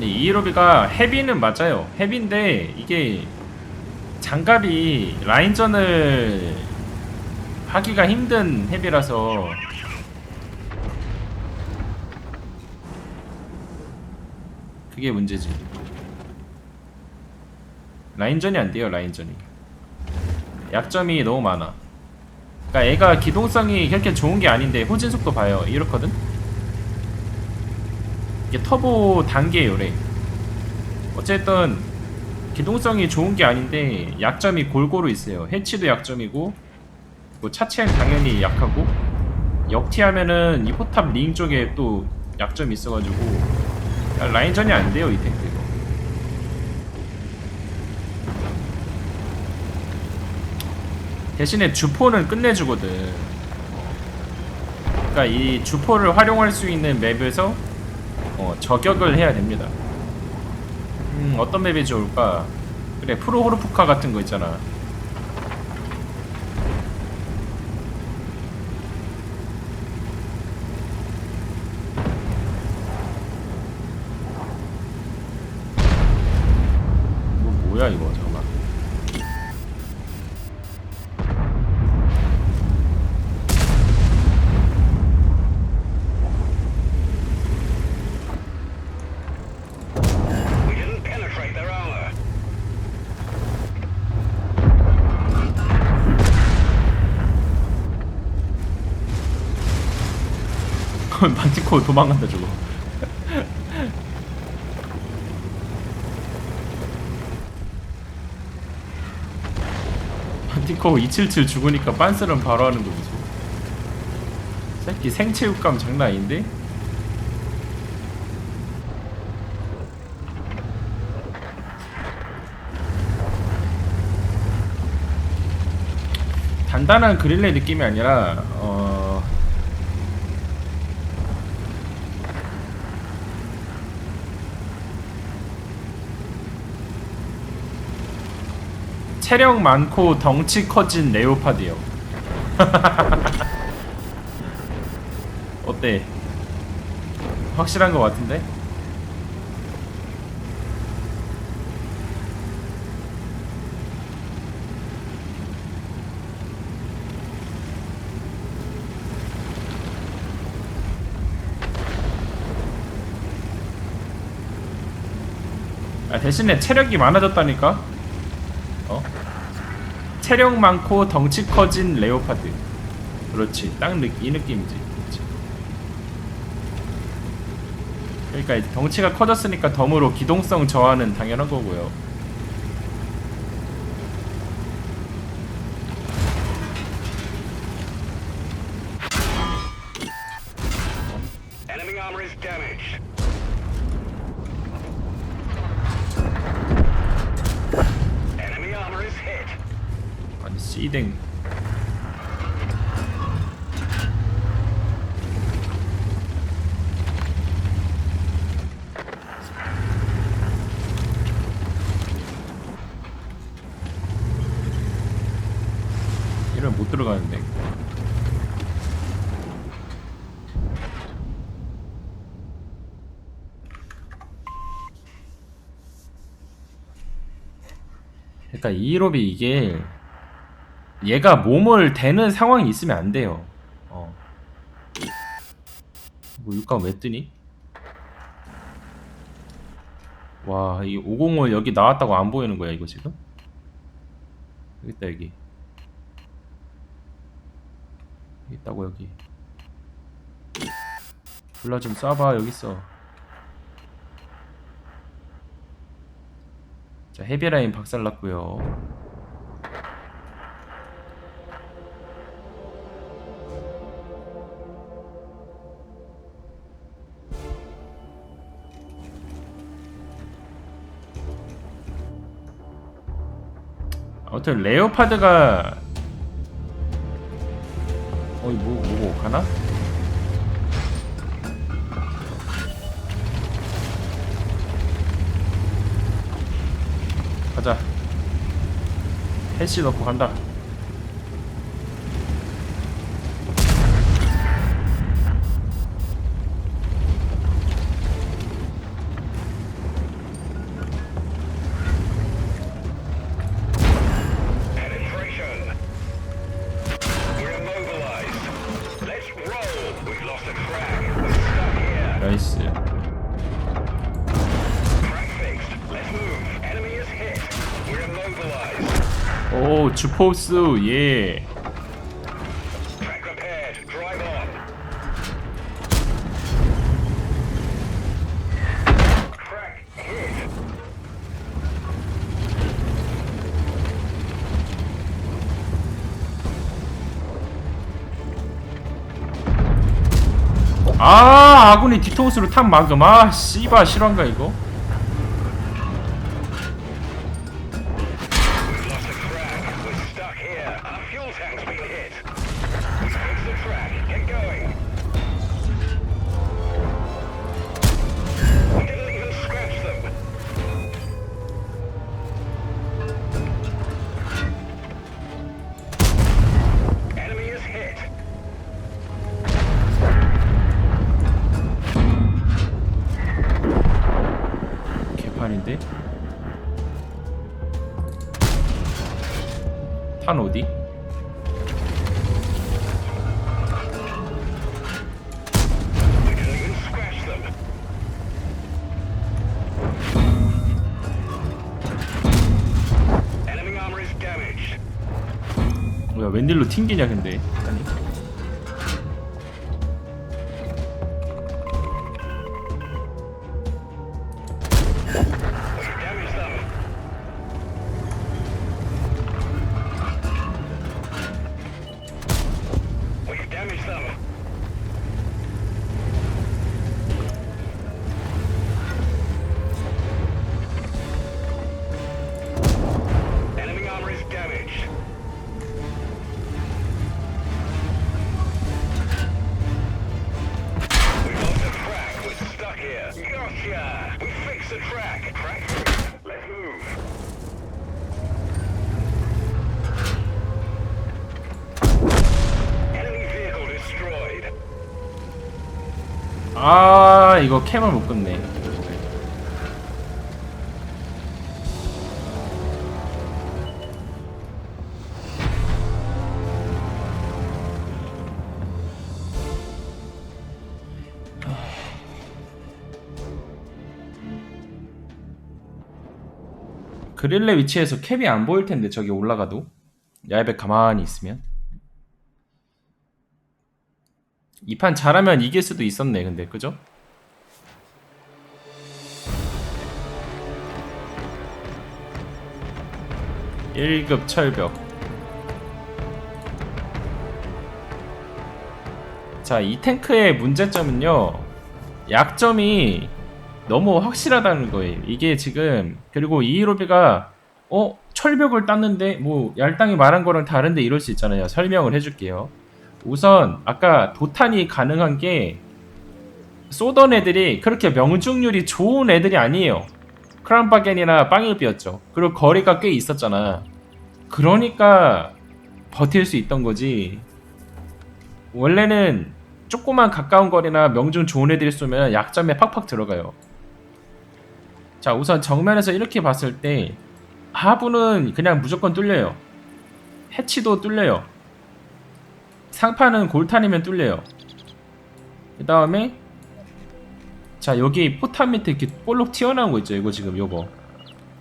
아니 이로비가 헤비는 맞아요. 헤비인데 이게 장갑이 라인전을 하기가 힘든 헤비라서. 그게 문제지. 라인전이 안 돼요 라인전이. 약점이 너무 많아. 그러니까 얘가 기동성이 그렇게 좋은 게 아닌데 후진 속도 봐요. 이렇거든 이게 터보 단계요래 어쨌든 기동성이 좋은 게 아닌데 약점이 골고루 있어요. 해치도 약점이고 뭐 차체는 당연히 약하고 역티하면은 이 포탑 링 쪽에 또 약점이 있어가지고 야, 라인전이 안 돼요 이 탱크 이거. 대신에 주포는 끝내주거든. 그러니까 이 주포를 활용할 수 있는 맵에서 어, 저격을 해야 됩니다. 음 어떤 맵이 좋을까? 그래 프로호르푸카 같은 거 있잖아 코 도망간다 저거 만티코 277 죽으니까 빤스런 바로 하는 거 보소 새끼 생체육감 장난 아닌데? 단단한 그릴레 느낌이 아니라 어... 체력 많고 덩치 커진 레오파드요. 어때? 확실한 것 같은데? 아, 대신에 체력이 많아졌다니까? 어? 체력 많고 덩치 커진 레오파드. 그렇지. 딱 이 느낌이지. 그렇지. 그러니까 이제 덩치가 커졌으니까 덤으로 기동성 저하는 당연한 거고요. 씨댕. 이러면 못 들어가는데. 그러니까 이롭이 이게 얘가 몸을 대는 상황이 있으면 안 돼요. 어. 뭐 육감 왜 뜨니? 와, 이 505 여기 나왔다고 안 보이는 거야, 이거 지금? 여기 있다, 여기. 여기 있다고, 여기. 불러 좀 쏴봐, 여기 있어. 자, 헤비라인 박살났고요. 아무튼 레오파드가 어이 뭐 뭐고 가나? 가자. 해시 넣고 간다. 주포스 예. 아 아군이 뒤통수로 탑 막음 아 씨바 실화인가 이거 웬일로 튕기냐 근데 아 이거 캠을 못 끊네. 그릴레 위치에서 캡이 안 보일 텐데 저기 올라가도? 야외백 가만히 있으면? 이 판 잘하면 이길 수도 있었네 근데. 그죠? 일급 철벽 자 이 탱크의 문제점은요 약점이 너무 확실하다는 거예요 이게 지금 그리고 이히로비가 어? 철벽을 땄는데 뭐 얄땅이 말한 거랑 다른데 이럴 수 있잖아요 설명을 해줄게요 우선 아까 도탄이 가능한 게 쏘던 애들이 그렇게 명중률이 좋은 애들이 아니에요. 크라운바겐이나 빵일비였죠. 그리고 거리가 꽤 있었잖아. 그러니까 버틸 수 있던 거지. 원래는 조그만 가까운 거리나 명중 좋은 애들이 쏘면 약점에 팍팍 들어가요. 자, 우선 정면에서 이렇게 봤을 때 하부는 그냥 무조건 뚫려요. 해치도 뚫려요. 상판은 골탄이면 뚫려요. 그 다음에 자 여기 포탄 밑에 이렇게 볼록 튀어나온 거 있죠? 이거 지금 요거.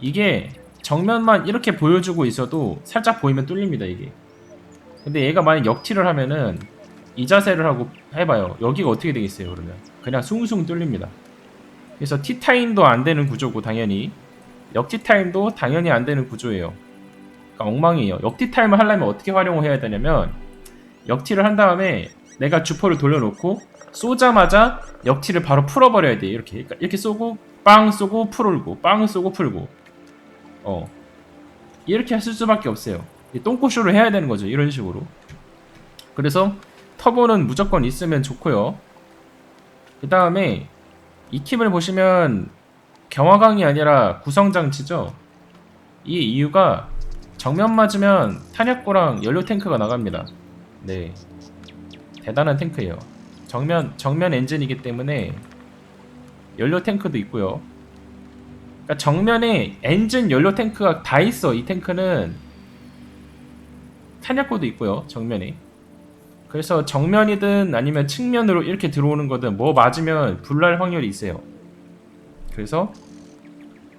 이게 정면만 이렇게 보여주고 있어도 살짝 보이면 뚫립니다 이게. 근데 얘가 만약 역티를 하면은 이 자세를 하고 해봐요. 여기가 어떻게 되겠어요 그러면? 그냥 숭숭 뚫립니다. 그래서 티타임도 안 되는 구조고 당연히. 역티 타임도 당연히 안 되는 구조예요. 그러니까 엉망이에요. 역티 타임을 하려면 어떻게 활용을 해야 되냐면 역티를 한 다음에 내가 주포를 돌려놓고 쏘자마자 역티를 바로 풀어버려야 돼. 이렇게. 그러니까 이렇게 쏘고 빵 쏘고 풀고 빵 쏘고 풀고. 어. 이렇게 했을 수밖에 없어요. 이 똥꼬쇼를 해야 되는 거죠 이런 식으로. 그래서 터보는 무조건 있으면 좋고요. 그 다음에 이 킵을 보시면 경화강이 아니라 구성장치죠? 이 이유가 정면 맞으면 탄약고랑 연료 탱크가 나갑니다. 네 대단한 탱크예요 정면 정면 엔진이기 때문에 연료 탱크도 있고요. 그러니까 정면에 엔진 연료 탱크가 다 있어. 이 탱크는 탄약고도 있고요. 정면에. 그래서 정면이든 아니면 측면으로 이렇게 들어오는 거든 뭐 맞으면 불날 확률이 있어요. 그래서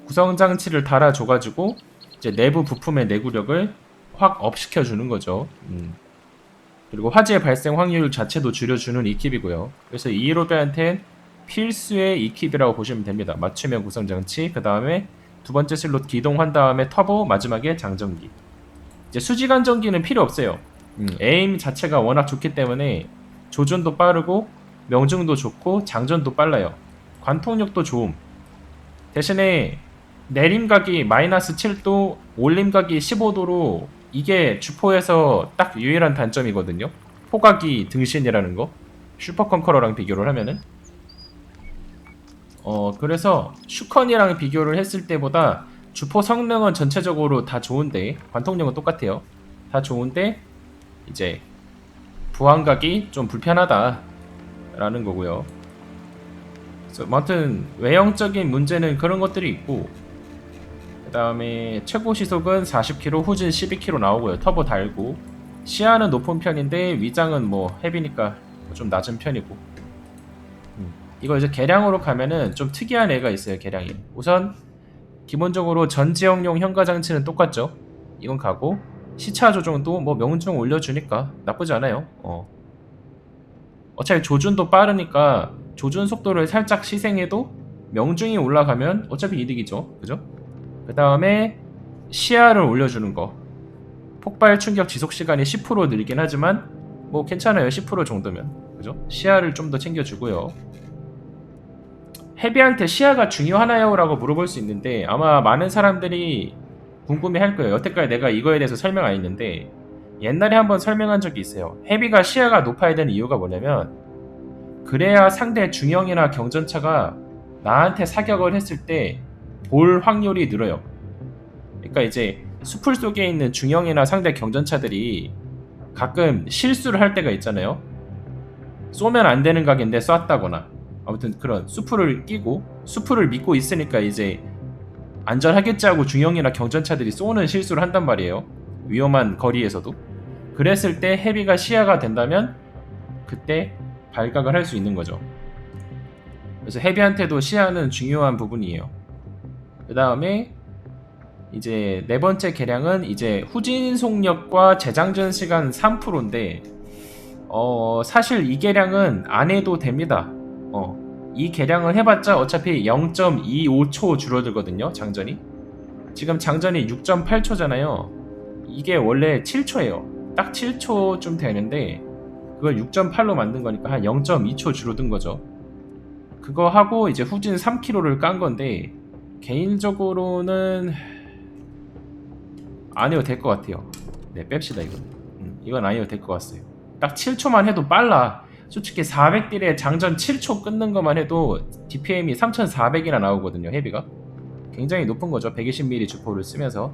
구성 장치를 달아줘가지고 이제 내부 부품의 내구력을 확 업시켜 주는 거죠. 음. 그리고 화재 발생 확률 자체도 줄여주는 이킵이고요. 그래서 이로베한텐 필수의 이킵이라고 보시면 됩니다. 맞춤형 구성 장치, 그 다음에 두 번째 슬롯 기동한 다음에 터보, 마지막에 장전기. 이제 수직안 전기는 필요 없어요. 음, 에임 자체가 워낙 좋기 때문에 조준도 빠르고 명중도 좋고 장전도 빨라요. 관통력도 좋음. 대신에 내림각이 마이너스 7도, 올림각이 15도로 이게 주포에서 딱 유일한 단점이거든요. 포각이 등신이라는 거. 슈퍼 컨커러랑 비교를 하면은. 어, 그래서 슈컨이랑 비교를 했을 때보다 주포 성능은 전체적으로 다 좋은데 관통력은 똑같아요. 다 좋은데 이제 부항각이 좀 불편하다라는 거고요. 아무튼 외형적인 문제는 그런 것들이 있고 그 다음에 최고 시속은 40km, 후진 12km 나오고요. 터보 달고 시야는 높은 편인데 위장은 뭐 헤비니까 좀 낮은 편이고 음, 이거 이제 개량으로 가면은 좀 특이한 애가 있어요. 개량이 우선 기본적으로 전지형용 현가 장치는 똑같죠. 이건 가고 시차 조정도 뭐 명중 올려주니까 나쁘지 않아요. 어. 어차피 조준도 빠르니까 조준 속도를 살짝 시생해도 명중이 올라가면 어차피 이득이죠. 그죠? 그 다음에 시야를 올려주는 거. 폭발 충격 지속 시간이 10% 늘긴 하지만 뭐 괜찮아요. 10% 정도면. 그죠? 시야를 좀 더 챙겨주고요. 헤비한테 시야가 중요하나요? 라고 물어볼 수 있는데 아마 많은 사람들이 궁금해 할 거예요. 여태까지 내가 이거에 대해서 설명 안 했는데 옛날에 한번 설명한 적이 있어요. 헤비가 시야가 높아야 되는 이유가 뭐냐면 그래야 상대 중형이나 경전차가 나한테 사격을 했을 때 볼 확률이 늘어요. 그러니까 이제 수풀 속에 있는 중형이나 상대 경전차들이 가끔 실수를 할 때가 있잖아요. 쏘면 안 되는 각인데 쐈다거나 아무튼 그런 수풀을 끼고 수풀을 믿고 있으니까 이제 안전하겠지 하고 중형이나 경전차들이 쏘는 실수를 한단 말이에요. 위험한 거리에서도. 그랬을 때 헤비가 시야가 된다면 그때 발각을 할 수 있는 거죠. 그래서 헤비한테도 시야는 중요한 부분이에요. 그 다음에 이제 네 번째 개량은 이제 후진 속력과 재장전 시간 3%인데 어 사실 이 개량은 안 해도 됩니다. 어, 이 개량을 해봤자 어차피 0.25초 줄어들거든요, 장전이. 지금 장전이 6.8초잖아요. 이게 원래 7초예요. 딱 7초쯤 되는데 그걸 6.8로 만든 거니까 한 0.2초 줄어든 거죠. 그거 하고 이제 후진 3km를 깐 건데 개인적으로는 안 해도 될 것 같아요. 네, 뺍시다 이건. 음, 이건 안 해도 될 것 같아요. 딱 7초만 해도 빨라. 솔직히 400딜에 장전 7초 끊는 것만 해도 DPM이 3400이나 나오거든요, 헤비가. 굉장히 높은 거죠. 120mm 주포를 쓰면서.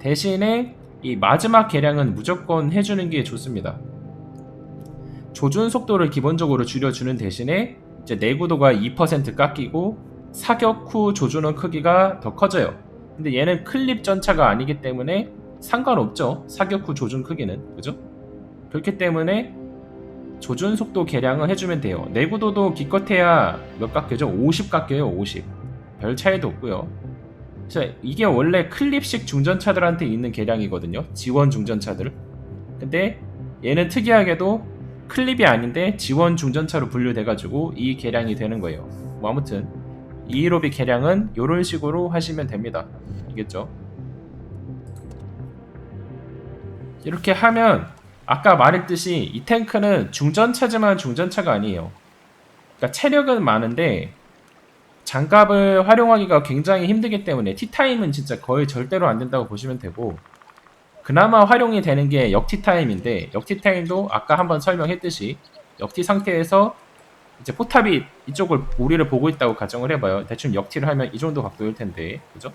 대신에 이 마지막 개량은 무조건 해주는 게 좋습니다. 조준 속도를 기본적으로 줄여주는 대신에 이제 내구도가 2% 깎이고 사격 후 조준원 크기가 더 커져요. 근데 얘는 클립 전차가 아니기 때문에 상관없죠. 사격 후 조준 크기는. 그죠? 그렇기 때문에 조준 속도 개량을 해주면 돼요. 내구도도 기껏해야 몇 깎여죠? 50 깎여요, 50. 별 차이도 없고요. 그래서 이게 원래 클립식 중전차들한테 있는 개량이거든요. 지원 중전차들. 근데 얘는 특이하게도 클립이 아닌데 지원 중전차로 분류돼가지고 이 개량이 되는 거예요. 뭐 아무튼 이로비 개량은 이런 식으로 하시면 됩니다. 알겠죠? 이렇게 하면 아까 말했듯이 이 탱크는 중전차지만 중전차가 아니에요. 그러니까 체력은 많은데 장갑을 활용하기가 굉장히 힘들기 때문에 티타임은 진짜 거의 절대로 안 된다고 보시면 되고 그나마 활용이 되는 게 역티 타임인데 역티 타임도 아까 한번 설명했듯이 역티 상태에서 이제 포탑이 이쪽을 우리를 보고 있다고 가정을 해봐요. 대충 역티를 하면 이 정도 각도일 텐데, 그죠?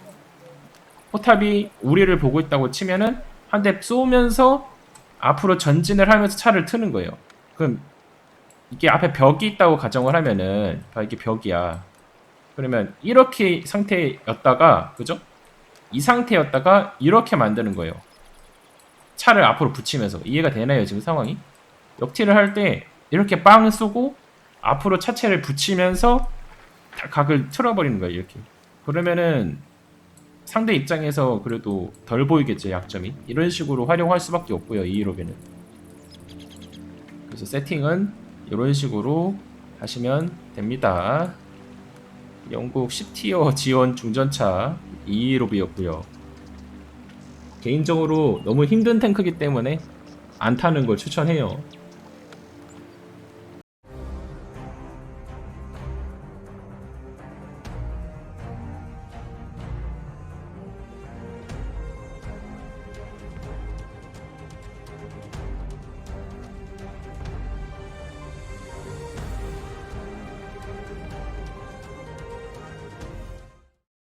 포탑이 우리를 보고 있다고 치면은 한 대 쏘면서 앞으로 전진을 하면서 차를 트는 거예요. 그럼 이게 앞에 벽이 있다고 가정을 하면은 아, 이게 벽이야. 그러면 이렇게 상태였다가 그죠? 이 상태였다가 이렇게 만드는 거예요. 차를 앞으로 붙이면서 이해가 되나요 지금 상황이? 역티를 할 때 이렇게 빵 쏘고 앞으로 차체를 붙이면서 다 각을 틀어버리는 거예요 이렇게. 그러면은 상대 입장에서 그래도 덜 보이겠죠 약점이. 이런 식으로 활용할 수밖에 없고요 이 로비는. 그래서 세팅은 이런 식으로 하시면 됩니다. 영국 10티어 지원 중전차 2 로비였고요. 개인적으로 너무 힘든 탱크기 때문에 안 타는 걸 추천해요